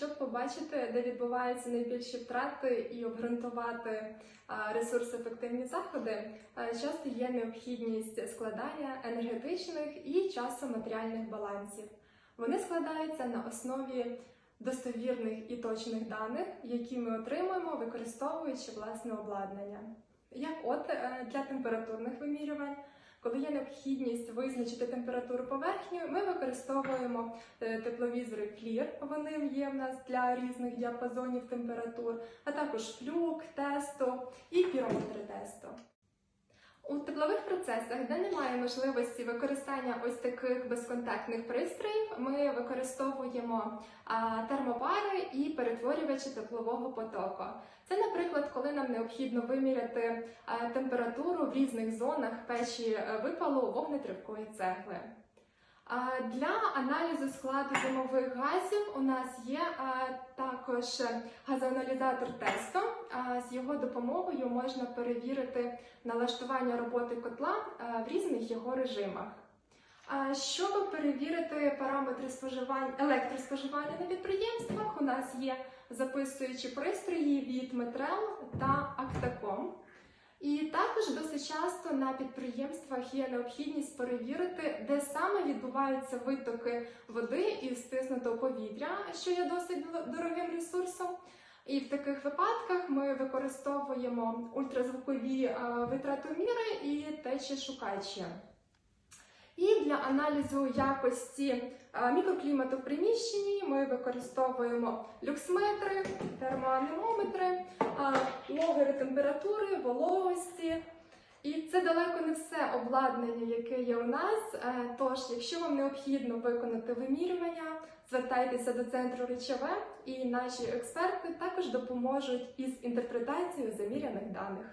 щоб побачити, де відбуваються найбільші втрати і обґрунтувати ресурсоефективні заходи, часто є необхідність складання енергетичних і часоматеріальних балансів. Вони складаються на основі достовірних і точних даних, які ми отримуємо, використовуючи власне обладнання. Як от е, для температурних вимірювань, коли є необхідність визначити температуру поверхні, ми використовуємо е, тепловізори Clear, вони є в нас для різних діапазонів температур, а також флюк, тесто і пірометри тесту. У теплових процесах, де немає можливості використання ось таких безконтактних пристроїв, ми використовуємо термопари і перетворювачі теплового потоку. Це, наприклад, коли нам необхідно виміряти температуру в різних зонах печі е, випалу вогнетривкої цегли. Для аналізу складу димових газів у нас є також газоаналізатор тесто. З його допомогою можна перевірити налаштування роботи котла в різних його режимах. Щоб перевірити параметри споживання електроспоживання на підприємствах, у нас є записуючі пристрої від Метрел та Актаком. І також досить часто на підприємствах є необхідність перевірити, де саме відбуваються витоки води із стиснутого повітря, що є досить дорогим. І в таких випадках ми використовуємо ультразвукові е, витратоміри і течі-шукачі. І для аналізу якості е, мікроклімату в приміщенні ми використовуємо люксметри, термоанемометри, е, логери температури, вологості. І це далеко не все обладнання, яке є у нас. Е, Тож, якщо вам необхідно виконати вимірювання, звертайтеся до центру речове, і наші експерти також допоможуть із інтерпретацією заміряних даних.